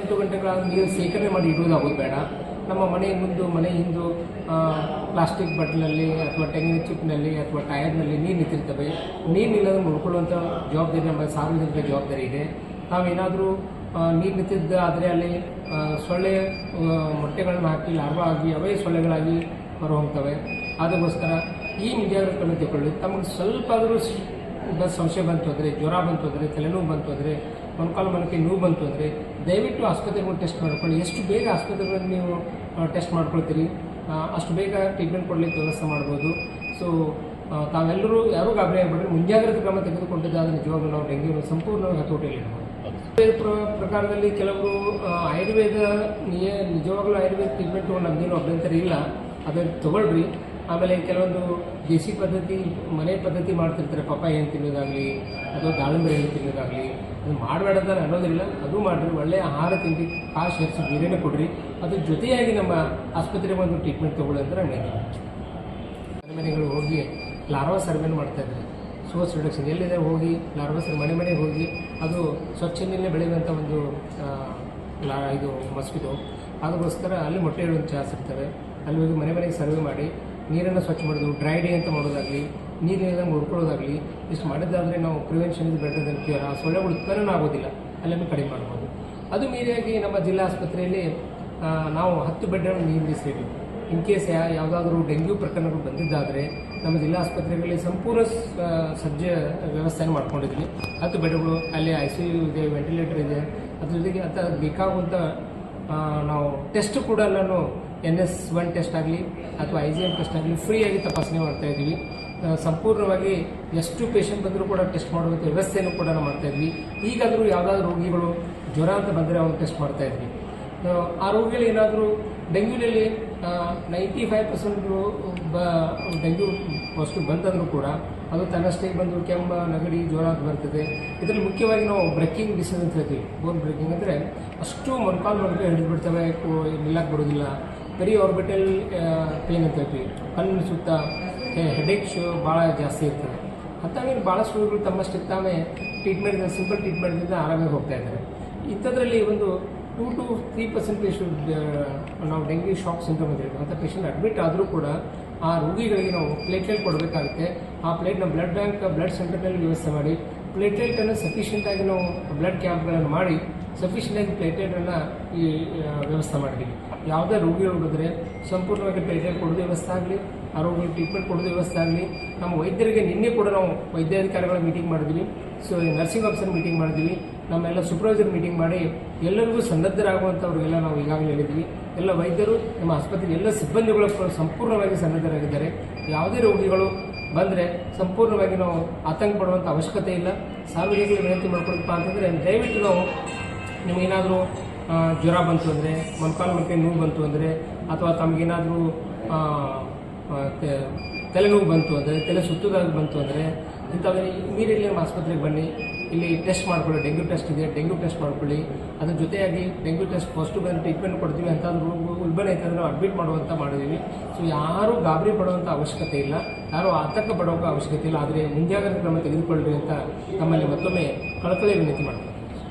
ಎಂಟು ಗಂಟೆಗಳ ನೀರು ಶೇಖರಣೆ ಮಾಡಿ ಇಡುವುದಾಗೋದು ಬೇಡ. ನಮ್ಮ ಮನೆ ಮುಂದೆ, ಮನೆ ಹಿಂದು ಪ್ಲಾಸ್ಟಿಕ್ ಬಟ್ಲಲ್ಲಿ ಅಥವಾ ತೆಂಗಿನ ಚಿಪ್ನಲ್ಲಿ ಅಥವಾ ಟಯರ್ನಲ್ಲಿ ನೀರು ನಿಂತಿರ್ತವೆ. ನೀರು ನೋಡ್ಕೊಳ್ಳುವಂಥ ಜವಾಬ್ದಾರಿ ನಮ್ಮ ಸಾರ್ವಜನಿಕ ಜವಾಬ್ದಾರಿ ಇದೆ. ನಾವೇನಾದರೂ ನೀರು ನಿಂತಿದ್ದ ಆದರೆ ಅಲ್ಲಿ ಸೊಳ್ಳೆ ಮೊಟ್ಟೆಗಳನ್ನು ಹಾಕಿ ಲಾರ್ವ ಆಗಿ, ಅವೇ ಸೊಳ್ಳೆಗಳಾಗಿ ಹೊರ ಹೋಗ್ತವೆ ಅದಕ್ಕೋಸ್ಕರ ಈ ಮುಂಜಾಗ್ರತೆ ಕಣ್ಣು ತಗೊಳ್ಳಿ ತಮಗೆ ಸ್ವಲ್ಪ ಆದರೂ ಸಂಶಯ ಬಂತು ಅಂದರೆ, ಜ್ವರ ಬಂತು ಅಂದರೆ, ತಲೆನೋವು ಬಂತು ಅಂದರೆ ಮೊಣಕಾಲು ಮನಕ್ಕೆ ನೋವು ಬಂತು ಅಂದರೆ ದಯವಿಟ್ಟು ಆಸ್ಪತ್ರೆಗಳು ಟೆಸ್ಟ್ ಮಾಡ್ಕೊಳ್ಳಿ. ಎಷ್ಟು ಬೇಗ ಆಸ್ಪತ್ರೆಗಳನ್ನು ನೀವು ಟೆಸ್ಟ್ ಮಾಡ್ಕೊಳ್ತೀರಿ? ಅಷ್ಟು ಬೇಗ ಟ್ರೀಟ್ಮೆಂಟ್ ಕೊಡಲಿಕ್ಕೆ ವ್ಯವಸ್ಥೆ ಮಾಡ್ಬೋದು. ಸೊ ತಾವೆಲ್ಲರೂ ಯಾರೂ ಗಾಬರಿ ಆಗ್ಬೇಡ್ರಿ. ಮುಂಜಾಗ್ರತೆ ಕ್ರಮ ತೆಗೆದುಕೊಂಡಿದ್ದಾದ್ರೆ ನಿಜವಾಗ್ಲೂ ನಾವು ಡೆಂಗ್ಯೂನ ಸಂಪೂರ್ಣವಾಗಿ ಹತೋಟಿಯಲ್ಲಿ ಬೇರೆ ಪ್ರ, ಪ್ರಕಾರದಲ್ಲಿ ಕೆಲವರು ಆಯುರ್ವೇದ ನಿಜವಾಗ್ಲೂ ಆಯುರ್ವೇದ ಟ್ರೀಟ್ಮೆಂಟ್ ತೊಗೊಂಡು ನಮಗೇನು ಅಭ್ಯಂತರ ಇಲ್ಲ. ಅದನ್ನು ತಗೊಳ್ರಿ. ಆಮೇಲೆ ಕೆಲವೊಂದು ದೇಸಿ ಪದ್ಧತಿ, ಮನೆ ಪದ್ಧತಿ ಮಾಡ್ತಿರ್ತಾರೆ. ಪಪ್ಪಾಯಿ ಏನು ತಿನ್ನೋದಾಗಲಿ, ಅಥವಾ ದಾಳಿಂಬೆ ಏನು ತಿನ್ನೋದಾಗಲಿ, ಅದು ಮಾಡಬೇಡ ಅಂತ ನಾನು ಅನ್ನೋದಿಲ್ಲ. ಅದು ಮಾಡಿರಿ ಒಳ್ಳೆಯ ಆಹಾರ ತಿಂಡಿ, ಕಾಶ್ ಹೆಚ್ಚು ಬೇರೆನೇ ಕೊಡ್ರಿ. ಅದ್ರ ಜೊತೆಯಾಗಿ ನಮ್ಮ ಆಸ್ಪತ್ರೆಗೆ ಒಂದು ಟ್ರೀಟ್ಮೆಂಟ್ ತೊಗೊಳ್ಳಿ ಅಂತ ನಾನು ಹೇಳ್ತೀನಿ ಮನೆಗಳು ಹೋಗಿ ಲಾರ್ವಾ ಸರ್ವೆನ್ ಮಾಡ್ತಾ ಇದ್ದಾರೆ. ಸೋರ್ಸ್ ರಿಡಕ್ಷನ್ ಎಲ್ಲಿದೆ? ಹೋಗಿ ಲಾರ್ವಾ ಸರ್ ಮನೆ ಮನೆಗೆ ಹೋಗಿ ಅದು ಸ್ವಚ್ಛ ನೀರಲ್ಲೇ ಬೆಳೆಯುವಂಥ ಒಂದು ಲಾ, ಇದು ಮಸ್ಕಿಟೋ, ಅದಕ್ಕೋಸ್ಕರ ಅಲ್ಲಿ ಮೊಟ್ಟೆ ಇಡುವಂಥ ಚಾನ್ಸ್ ಇರ್ತವೆ. ಅಲ್ಲಿ ಹೋಗಿ ಮನೆ ಮನೆಗೆ ಸರ್ವೆ ಮಾಡಿ ನೀರನ್ನು ಸ್ವಚ್ಛ ಮಾಡೋದು ಡ್ರೈ ಡೇ ಅಂತ ಮಾಡೋದಾಗಲಿ, ನೀರಿನಿಂದ ಮುಡ್ಕೊಳ್ಳೋದಾಗಲಿ ಇಷ್ಟು ಮಾಡಿದ್ದಾದರೆ ನಾವು prevention is better than cure ಆ ಸೊಳ್ಳೆಗಳು ಉತ್ಪನ್ನ ಆಗೋದಿಲ್ಲ. ಅಲ್ಲೇ ಕಡಿಮೆ ಮಾಡ್ಬೋದು. ಅದು ಮೀರಿಯಾಗಿ ನಮ್ಮ ಜಿಲ್ಲಾ ಆಸ್ಪತ್ರೆಯಲ್ಲಿ ನಾವು ಹತ್ತು ಬೆಡ್ಗಳನ್ನು ನಿಯಂತ್ರಿಸಿದ್ದೀವಿ ಇನ್ ಕೇಸ್ ಯಾವುದಾದ್ರೂ ಡೆಂಗ್ಯೂ ಪ್ರಕರಣಗಳು ಬಂದಿದ್ದಾದರೆ, ನಮ್ಮ ಜಿಲ್ಲಾ ಆಸ್ಪತ್ರೆಗಳಲ್ಲಿ ಸಂಪೂರ್ಣ ಸಜ್ಜೆ ವ್ಯವಸ್ಥೆಯನ್ನು ಮಾಡ್ಕೊಂಡಿದ್ವಿ. ಹತ್ತು ಬೆಡ್ಗಳು ಅಲ್ಲಿ ಐ ಸಿ ಯು ಇದೆ ವೆಂಟಿಲೇಟರ್ ಇದೆ. ಅದ್ರ ಜೊತೆಗೆ ಅಂತ ಬೇಕಾಗುವಂಥ ನಾವು ಟೆಸ್ಟ್ ಕೂಡ ನಾನು ಎನ್ ಎಸ್ ಒನ್ ಟೆಸ್ಟ್ ಆಗಲಿ ಅಥವಾ ಐ ಜಿ ಎಂ ಟೆಸ್ಟ್ ಆಗಲಿ ಫ್ರೀಯಾಗಿ ತಪಾಸಣೆ ಮಾಡ್ತಾ ಇದ್ದೀವಿ ಸಂಪೂರ್ಣವಾಗಿ ಎಷ್ಟು ಪೇಷಂಟ್ ಬಂದರೂ ಕೂಡ ಟೆಸ್ಟ್ ಮಾಡುವಂಥ ವ್ಯವಸ್ಥೆಯನ್ನು ಕೂಡ ನಾವು ಮಾಡ್ತಾ ಇದ್ವಿ. ಈಗಾದರೂ ಯಾವುದಾದ್ರೂ ರೋಗಿಗಳು ಜ್ವರ ಅಂತ ಬಂದರೆ ಅವ್ನು ಟೆಸ್ಟ್ ಮಾಡ್ತಾ ಇದ್ವಿ. ಆ, ರೋಗಿಗಳು ಏನಾದರೂ ಡೆಂಗ್ಯೂನಲ್ಲಿ ನೈಂಟಿ ಫೈವ್ ಪರ್ಸೆಂಟ್ ಬ ಡೆಂಗ್ಯೂ ಫಸ್ಟು ಬಂತಂದರೂ ಕೂಡ ಅದು ತನ್ನಷ್ಟೇ ಬಂದು ಕೆಮ್ಮ ನಗಡಿ ಜ್ವರ ಅಂತ ಬರ್ತದೆ. ಇದರಲ್ಲಿ ಮುಖ್ಯವಾಗಿ ನಾವು ಬ್ರೇಕಿಂಗ್ ಡಿಸೀಸ್ ಅಂತ ಹೇಳ್ತೀವಿ. ಬೋನ್ ಬ್ರೇಕಿಂಗ್ ಅಂದರೆ ಅಷ್ಟು ಮೊಣಕಾಲು ಮೊಣಕೆ ಹಿಡಿದು ಬಿಡ್ತವೆ ನಿಲ್ಲಕ್ಕೆ ಬರೋದಿಲ್ಲ ಬರೀ ಆರ್ಬಿಟಲ್ ಪೇನ್ ಇರ್ತೈತಿ ಕಣ್ಣು ಸುತ್ತ ಹೆಡೇಕ್ಸ್ ಭಾಳ ಜಾಸ್ತಿ ಇರ್ತದೆ. ಅಂಥವೇ ಭಾಳಷ್ಟು ರೋಗಿಗಳು ತಮ್ಮಷ್ಟಕ್ಕೆ ತಾವೇ ಟ್ರೀಟ್ಮೆಂಟ್ ಸಿಂಪಲ್ ಟ್ರೀಟ್ಮೆಂಟ್ನಿಂದ ಆರಾಮಾಗಿ ಹೋಗ್ತಾ ಇದ್ದಾರೆ. ಇಂಥದ್ರಲ್ಲಿ ಒಂದು two to three percent patient ನಾವು ಡೆಂಗ್ಯೂ ಶಾಕ್ ಸಿಂಟಮ್ ಅಂತ ಅಂಥ ಪೇಷಂಟ್ ಅಡ್ಮಿಟ್ ಆದರೂ ಕೂಡ ಆ ರೋಗಿಗಳಿಗೆ ನಾವು ಪ್ಲೇಟ್ಲೆಟ್ ಕೊಡಬೇಕಾಗುತ್ತೆ. ಆ ಪ್ಲೇಟ್ನ ಬ್ಲಡ್ ಬ್ಯಾಂಕ್ ಬ್ಲಡ್ ಸೆಂಟರ್ನಲ್ಲಿ ವ್ಯವಸ್ಥೆ ಮಾಡಿ ಪ್ಲೇಟ್ಲೆಟನ್ನು ಸಫಿಷಿಯೆಂಟಾಗಿ ನಾವು ಬ್ಲಡ್ ಕ್ಯಾಂಪ್ಗಳನ್ನು ಮಾಡಿ ಸಫಿಷಿಯೆಂಟಾಗಿ ಪ್ಲೇಟ್ಲೆಟನ್ನು ಈ ವ್ಯವಸ್ಥೆ ಮಾಡಿದ್ದೀವಿ ಯಾವುದೇ ರೋಗಿಗಳು ಬಂದರೆ ಸಂಪೂರ್ಣವಾಗಿ ಪ್ಲೇಟ್ಲೆಟ್ ಕೊಡೋದು ವ್ಯವಸ್ಥೆ ಆಗಲಿ ಆ ರೋಗಿಗೆ ಟ್ರೀಟ್ಮೆಂಟ್ ಕೊಡೋದು ವ್ಯವಸ್ಥೆ ಆಗಲಿ. ನಮ್ಮ ವೈದ್ಯರಿಗೆ ನಿನ್ನೆ ಕೂಡ ನಾವು ವೈದ್ಯಾಧಿಕಾರಿಗಳ ಮೀಟಿಂಗ್ ಮಾಡಿದ್ವಿ. ಸೊ ನರ್ಸಿಂಗ್ ಆಫೀಸರ್ ಮೀಟಿಂಗ್ ಮಾಡಿದ್ವಿ. ನಮ್ಮೆಲ್ಲ ಸೂಪರ್ವೈಸರ್ ಮೀಟಿಂಗ್ ಮಾಡಿ ಎಲ್ಲರಿಗೂ ಸನ್ನದ್ಧರಾಗುವಂಥವ್ರಿಗೆಲ್ಲ ನಾವು ಈಗಾಗಲೇ ಹೇಳಿದ್ವಿ. ಎಲ್ಲ ವೈದ್ಯರು, ನಮ್ಮ ಆಸ್ಪತ್ರೆಗೆ ಎಲ್ಲ ಸಿಬ್ಬಂದಿಗಳು ಸಂಪೂರ್ಣವಾಗಿ ಸನ್ನದ್ಧರಾಗಿದ್ದಾರೆ. ಯಾವುದೇ ರೋಗಿಗಳು ಬಂದರೆ ಸಂಪೂರ್ಣವಾಗಿ ನಾವು ಆತಂಕ ಪಡುವಂಥ ಅವಶ್ಯಕತೆ ಇಲ್ಲ. ಸಾರ್ವಜನಿಕರಿಗೆ ವಿನಂತಿ ಮಾಡ್ಕೊಳಪ್ಪ ಅಂತಂದರೆ, ದಯವಿಟ್ಟು ನಾವು ನಿಮಗೇನಾದರೂ ಜ್ವರ ಬಂತು ಅಂದರೆ ಮೊಣಕಾಲು ಮೊಣಕೆ ನೋವು ಬಂತು ಅಂದರೆ, ಅಥವಾ ತಮಗೇನಾದರೂ ತಲೆನೋವು ಬಂತು ಅಂದರೆ, ತಲೆ ಸುತ್ತುದಾಗ ಬಂತು ಅಂದರೆ, ಇಂಥವೇ ಇಮಿಡಿಯೇಟ್ಲಿ ನಮ್ಮ ಆಸ್ಪತ್ರೆಗೆ ಬನ್ನಿ. ಇಲ್ಲಿ ಟೆಸ್ಟ್ ಮಾಡ್ಕೊಳ್ಳಿ ಡೆಂಗ್ಯೂ ಟೆಸ್ಟ್ ಇದೆ ಡೆಂಗ್ಯೂ ಟೆಸ್ಟ್ ಮಾಡ್ಕೊಳ್ಳಿ. ಅದ್ರ ಜೊತೆಯಾಗಿ ಡೆಂಗ್ಯೂ ಟೆಸ್ಟ್ ಫಸ್ಟು ಬಂದು ಟ್ರೀಟ್ಮೆಂಟ್ ಕೊಡ್ತೀವಿ. ಅಂತಾದ್ರೂ ಉಲ್ಬಣ ಐತೆ ಅಂದರೆ ಅಡ್ಮಿಟ್ ಮಾಡುವಂಥ ಮಾಡಿದ್ದೀವಿ. ಸೊ ಯಾರೂ ಗಾಬರಿ ಪಡುವಂಥ ಅವಶ್ಯಕತೆ ಇಲ್ಲ. ಯಾರೂ ಆತಂಕ ಪಡುವಂಥ ಅವಶ್ಯಕತೆ ಇಲ್ಲ. ಆದರೆ ಮುಂಜಾಗ್ರತೆ ಕ್ರಮ ತೆಗೆದುಕೊಳ್ಳ್ರಿ ಅಂತ ನಮ್ಮಲ್ಲಿ ಮತ್ತೊಮ್ಮೆ ಕಳಕಳಿ ವಿನಂತಿ ಮಾಡ್ತೀವಿ